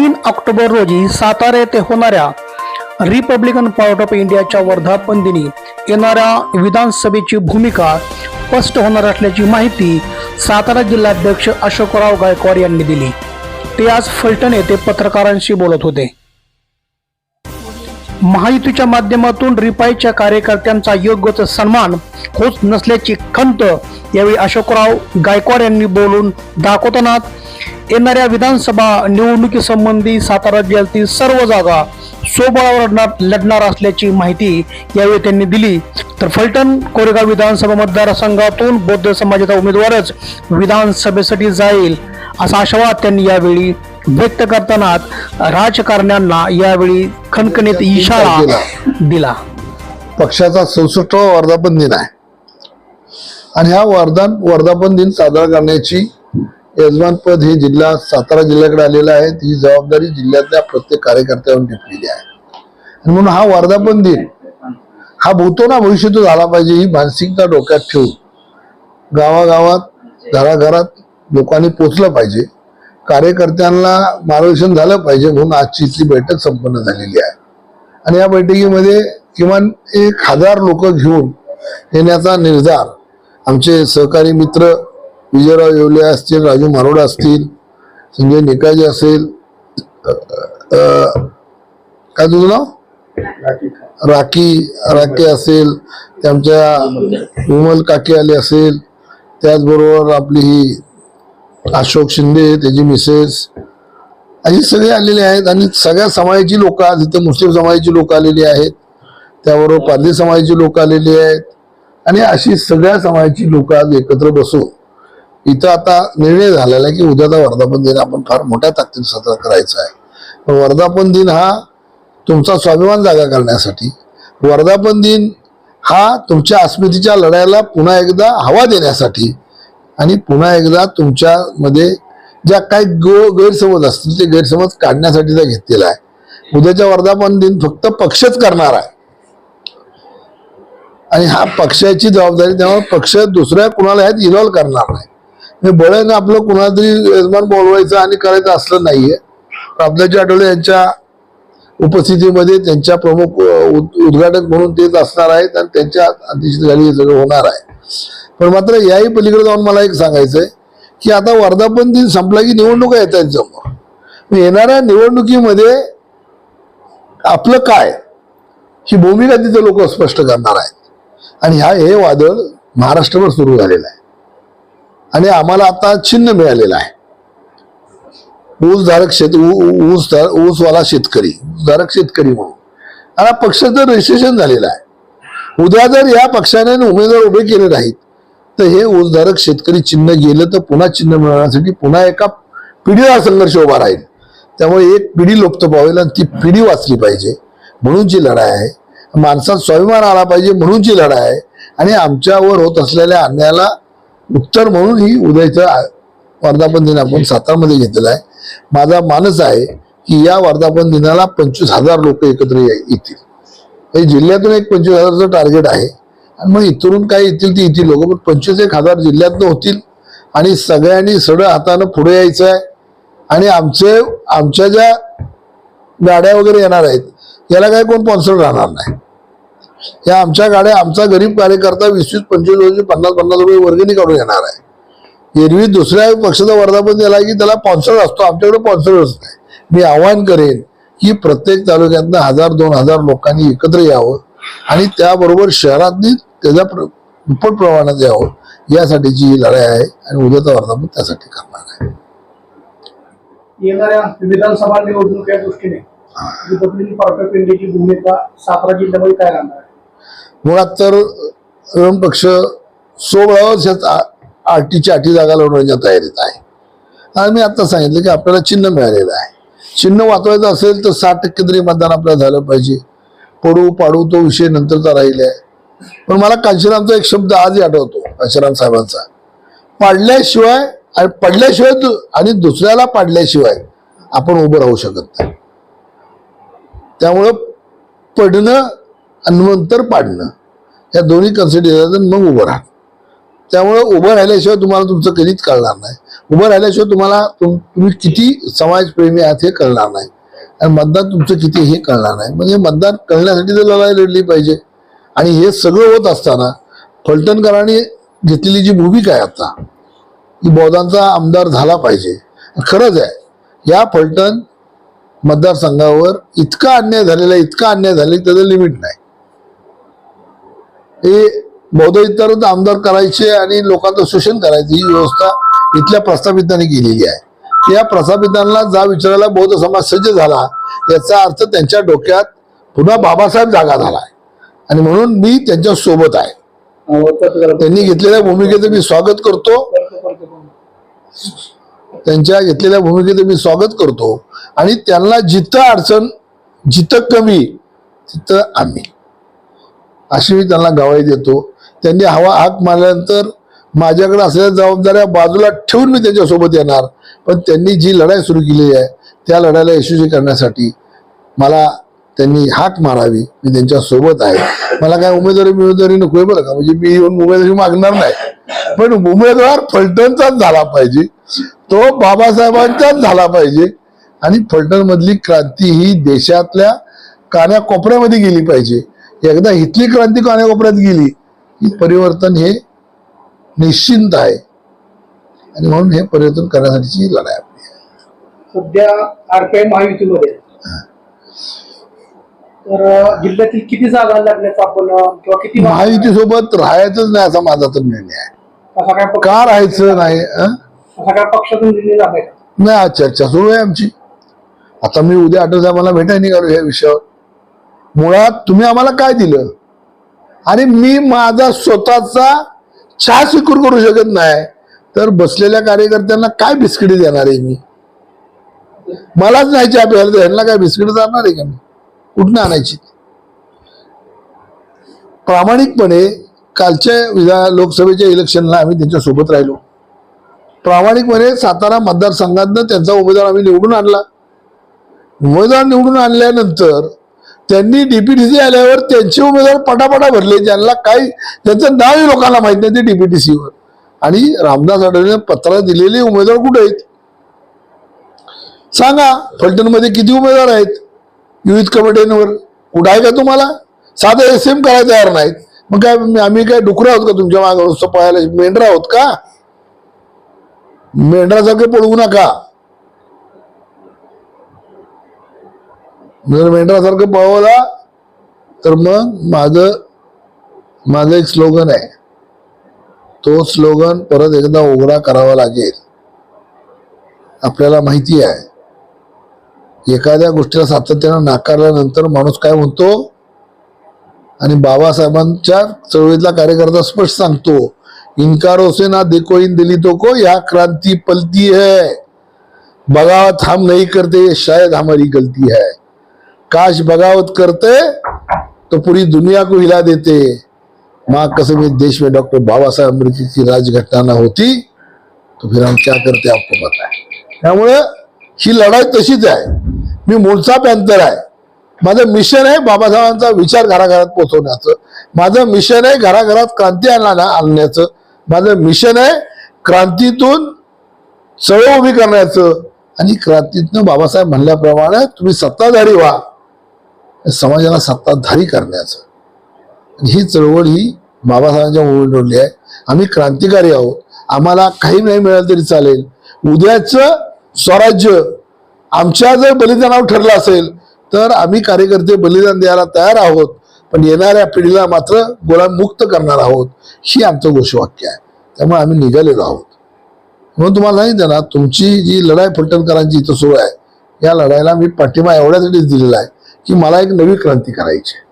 तीन ऑक्टोबर रोजी सातारा येथे होणाऱ्या रिपब्लिकन पार्ट ऑफ इंडियाच्या वर्धापन दिनी येणाऱ्या विधानसभेची भूमिका स्पष्ट होणार असल्याची माहिती सातारा जिल्हाध्यक्ष अशोकराव गायकवाड यांनी दिली. ते आज फलटण येथे पत्रकारांशी बोलत होते. महायुतीच्या माध्यमातून रिपाईच्या कार्यकर्त्यांचा योग्य सन्मान होत नसल्याची खंत यावेळी अशोकराव गायकवाड यांनी बोलून दाखवताना येणाऱ्या विधानसभा निवडणुकीसंबंधी सातारा जिल्ह्यातील सर्व जागा स्वबळावर लढणार लढणार असल्याची माहिती यावेळी त्यांनी दिली. तर फलटण कोरेगाव विधानसभा मतदारसंघातून बौद्ध समाजाचा उमेदवारच विधानसभेसाठी जाईल असा आशावाद त्यांनी यावेळी व्यक्त करताना राजकारण्यांना यावेळी खणखणीत इशारा दिला. पक्षाचा चौसष्टावा वर्धापन दिन आहे. आणि हा वर्धान वर्धापन दिन साजरा करण्याची यजमानपद हे जिल्हा सातारा जिल्ह्याकडे आलेलं आहे. ही जबाबदारी जिल्ह्यातल्या प्रत्येक कार्यकर्त्यावर घेतलेली आहे. म्हणून हा वर्धापन दिन हा भूतो ना भविष्यात झाला पाहिजे ही मानसिकता डोक्यात ठेवून गावागावात घराघरात लोकांनी पोचलं पाहिजे. कार्यकर्त्यांना मार्गदर्शन झालं पाहिजे म्हणून आजची इथली बैठक संपन्न झालेली आहे. आणि या बैठकीमध्ये किमान एक हजार लोक घेऊन येण्याचा निर्धार आमचे सहकारी मित्र विजयराव येवले असतील राजू मारोडा असतील संजय निकाजे असेल काय तुझं नाव? राखी राखी असेल त्यांच्या विमल काके आले असेल त्याचबरोबर आपली ही अशोक शिंदे त्याची मिसेस अशी सगळे आलेले आहेत आणि सगळ्या समाजाची लोक आज इथे मुस्लिम समाजाची लोक आलेली आहेत. त्याबरोबर पारधी समाजाची लोक आलेली आहेत. आणि अशी सगळ्या समाजाची लोक आज एकत्र बसून इथं आता निर्णय झालेला आहे की उद्याचा वर्धापन दिन आपण फार मोठ्या ताकदीने साजरा करायचा आहे. वर्धापन दिन हा तुमचा स्वाभिमान जागा करण्यासाठी वर्धापन दिन हा तुमच्या अस्मितीच्या लढाईला पुन्हा एकदा हवा देण्यासाठी आणि पुन्हा एकदा तुमच्यामध्ये ज्या काही गो गैरसमज असतील ते गैरसमज काढण्यासाठीचा घेतलेला आहे. उद्याच्या वर्धापन दिन फक्त पक्षच करणार आहे. आणि हा पक्षाची जबाबदारी त्यामुळे पक्ष दुसऱ्या कुणाला ह्यात इन्व्हॉल्व करणार नाही. म्हणजे बळ्याने आपलं कुणाला तरी यजमान बोलवायचं आणि करायचं असलं नाहीये. रामदासजी आठवले यांच्या उपस्थितीमध्ये त्यांच्या प्रमुख उद- उद्घाटक म्हणून तेच असणार आहेत आणि त्यांच्या अध्यक्षतेखाली हे सगळं होणार आहे. पण मात्र याही पलीकडे जाऊन मला एक सांगायचंय की आता वर्धापन दिन संपला की निवडणुका येत आहेत समोर. येणाऱ्या निवडणुकीमध्ये आपलं काय ही भूमिका तिथे लोक स्पष्ट करणार आहेत. आणि ह्या हे वादळ महाराष्ट्रभर सुरू झालेलं आहे. आणि आम्हाला आता चिन्ह मिळालेलं आहे. ऊसधारक शेत ऊ- ऊस ऊसवाला शेतकरी ऊसधारक शेतकरी म्हणून. आणि पक्षाचं रजिस्ट्रेशन झालेलं आहे. उद्या जर या पक्षाने उमेदवार उभे केले नाहीत तर हे ऊसधारक शेतकरी चिन्ह गेलं तर पुन्हा चिन्ह मिळवण्यासाठी पुन्हा एका पिढीला संघर्ष उभा राहील. त्यामुळे एक पिढी लोप्त पावेल आणि ती पिढी वाचली पाहिजे. म्हणूनची लढाई आहे माणसात स्वाभिमान आला पाहिजे म्हणूनची लढाई आहे. आणि आमच्यावर होत असलेल्या अन्यायाला उत्तर म्हणून ही उद्याचं वर्धापन दिन आपण सातारमध्ये घेतलेला आहे. माझा मानस आहे की या वर्धापन दिनाला पंचवीस हजार लोक एकत्र ये- येतील. हे जिल्ह्यातून एक पंचवीस हजारचं टार्गेट आहे. आणि मग इथून काय येतील ती येतील लोक पण पंचवीस एक हजार जिल्ह्यातनं होतील. आणि सगळ्यांनी सडळ हातानं पुढे यायचं आहे. आणि आमचे आमच्या ज्या गाड्या वगैरे येणार आहेत याला काय कोण स्पॉन्सर राहणार नाही. या आमच्या गाड्या आमचा गरीब कार्यकर्ता वीस वीस पंचवीस वर्ष पन्नास पन्नास रुपये वर्गणी काढून येणार आहे. एरवी दुसऱ्या पक्षाचा वर्धापन दिला की त्याला स्पॉन्सर असतो. आमच्याकडे स्पॉन्सरच नाही. मी आवाहन करेन की प्रत्येक तालुक्यातनं हजार दोन हजार लोकांनी एकत्र यावं आणि त्याबरोबर शहरातली त्याच्या दुप्पट प्रमाणात यावं. यासाठीची ही लढाई आहे आणि उद्याचा वर्धापन त्यासाठी करणार आहे. येणाऱ्या विधानसभा निवडणुकीच्या दृष्टीने पार्टी ऑफ इंडियाची भूमिका सातारा जिल्ह्यामध्ये काय राहणार आहे? मुळात तर विरोधी पक्ष सोळा आठीच्या आठी जागा लढवण्याच्या तयारीत आहे. आणि मी आता सांगितलं की आपल्याला चिन्ह मिळालेलं आहे. चिन्ह वाचवायचं असेल तर साठ टक्के तरी मतदान आपल्याला झालं पाहिजे. पडू पाडू तो विषय नंतरचा राहिला आहे. पण मला कांशीरामचा एक शब्द आजही आठवतो कांशीराम साहेबांचा. पाडल्याशिवाय आणि पडल्याशिवाय आणि दुसऱ्याला पाडल्याशिवाय आपण उभं राहू शकत नाही. त्यामुळं पडणं आणि नंतर पाडणं. या दोन्ही कन्सेप्ट येतात आणि मग उभं राहा त्यामुळे उभं राहिल्याशिवाय तुम्हाला तुमचं कधीच कळणार नाही. उभं राहिल्याशिवाय तुम्हाला तुम- तुम्ही किती समाजप्रेमी आहात हे कळणार नाही. आणि मतदान तुमचं किती हे कळणार नाही. म्हणजे मतदान कळण्यासाठी तर लढाई लढली पाहिजे. आणि हे सगळं होत असताना फलटणकरांनी घेतलेली जी भूमिका आहे आता की बौद्धांचा आमदार झाला पाहिजे. खरंच आहे या फलटण मतदारसंघावर इतका अन्याय झालेला आहे इतका अन्याय झालेला त्याचं लिमिट नाही. हे बौद्ध इतर आमदार करायचे आणि लोकांचं शोषण करायचं ही व्यवस्था इथल्या प्रस्थापितांनी केलेली आहे. या प्रस्थापितांना जा विचारायला बौद्ध समाज सज्ज झाला याचा अर्थ त्यांच्या डोक्यात पुन्हा बाबासाहेब जागा झाला आहे. आणि म्हणून मी त्यांच्यासोबत आहे. त्यांनी घेतलेल्या भूमिकेचं मी स्वागत करतो. त्यांच्या घेतलेल्या भूमिकेचं मी स्वागत करतो. आणि त्यांना जिथं अडचण जिथं कमी तिथं आम्ही. अशी मी त्यांना गवाही देतो. त्यांनी हवा हाक मारल्यानंतर माझ्याकडे असलेल्या जबाबदाऱ्या बाजूला ठेवून मी त्यांच्यासोबत येणार. पण त्यांनी जी लढाई सुरू केली आहे त्या लढाईला यशस्वी करण्यासाठी मला त्यांनी हाक मारावी. मी त्यांच्यासोबत आहे. मला काय उमेदवारी उमेदवारी नकोय बरं का? म्हणजे मी येऊन उमेदवारी मागणार नाही. पण उमेदवार फलटणचाच झाला पाहिजे. तो बाबासाहेबांचाच झाला पाहिजे. आणि फलटणमधली क्रांती ही देशातल्या कान्याकोपऱ्यामध्ये गेली पाहिजे. एकदा इथली क्रांती कान्याकोपऱ्यात गेली की परिवर्तन हे निश्चिंत आहे आणि म्हणून हे परिवर्तन करण्यासाठीची लढाई आपली. सध्या आरपीआय महायुतीमध्ये. तर जिल्ह्यातील किती जागा आपण किंवा किती महायुती सोबत राहायचंच नाही असा माझा तर निर्णय आहे का राहायचं नाही हं? काय पक्षातून? नाही चर्चा सुरू आहे आमची आता मी उद्या आठवड्या मला भेटायला निघालो या विषयावर मुळात तुम्ही आम्हाला काय दिलं? आणि मी माझा स्वतःचा चहा स्वीकार करू शकत नाही तर बसलेल्या कार्यकर्त्यांना काय बिस्किटे देणार आहे मी? मलाच नाही चहा प्यायला ह्यांना काय बिस्किट जाणार आहे का मी? कुठनं आणायची? प्रामाणिकपणे कालच्या विधा लोकसभेच्या इलेक्शनला आम्ही त्यांच्यासोबत राहिलो. प्रामाणिकपणे सातारा मतदारसंघातनं त्यांचा उमेदवार आम्ही निवडून आणला. उमेदवार निवडून आणल्यानंतर त्यांनी डीपीटीसी आल्यावर त्यांचे उमेदवार पटापटा भरले. ज्यांना काही त्यांचं नावही लोकांना माहीत नाही ते डीपीटीसीवर आणि रामदास आठवले पत्र दिलेले उमेदवार कुठे आहेत? सांगा फलटणमध्ये किती उमेदवार आहेत? विविध कमिटींवर. कुठं आहे का तुम्हाला? साधं एस एम करायला तयार नाहीत. मग काय आम्ही काय डुकरं आहोत का तुमच्या मागे? नुसतं पळायला मेंढरा आहोत का? मेंढरासारखे पळवू नका. जर मेंढरासारखं पळवला तर मग माझं माझं एक स्लोगन आहे. तो स्लोगन परत एकदा उघडा करावा लागेल. आपल्याला माहिती आहे. एखाद्या गोष्टीला सातत्यानं नाकारल्यानंतर माणूस काय म्हणतो? आणि बाबासाहेबांच्या चळवळीतला कार्यकर्ता स्पष्ट सांगतो इन्कारो से ना देखो इन दलितों को या क्रांती पलती है. बगावत हम नहीं करते शायद हमारी गलती है. काश बगावत करते तो पूरी दुनिया को हिला देते. माँ कसम इस देश में डॉक्टर बाबा साहेब अम्बेडकर की राजघटना ना होती तो फिर हम क्या करते आपको पता है? त्यामुळे ही लढाई तशीच आहे. मी मूळचा पॅन्थर आहे. माझं मिशन आहे बाबासाहेबांचा विचार घराघरात पोहोचवण्याचं. माझं मिशन आहे घराघरात क्रांती आणणार आणण्याचं. माझं मिशन आहे क्रांतीतून चळवळ उभी करण्याचं. आणि क्रांतीतनं बाबासाहेब म्हणल्याप्रमाणे तुम्ही सत्ताधारी व्हा. समाजाला सत्ताधारी करण्याचं. ही चळवळ ही बाबासाहेबांच्या मुवमेंटवरली आहे. आम्ही क्रांतिकारी आहोत. आम्हाला काही नाही मिळालं तरी चालेल. उद्याचं स्वराज्य आमच्या जर बलिदानावर ठरलं असेल तर आम्ही कार्यकर्ते बलिदान द्यायला तयार आहोत. पण येणाऱ्या पिढीला मात्र गोळा मुक्त करणार आहोत. ही आमचं घोषवाक्य आहे. त्यामुळे आम्ही निघालेलो आहोत. म्हणून तुम्हाला नाही देणार तुमची जी लढाई फलटणकरांची इथं सुरू आहे या लढाईला मी पाठिंबा एवढ्यासाठीच दिलेला आहे. की मला एक नवी क्रांती करायची आहे.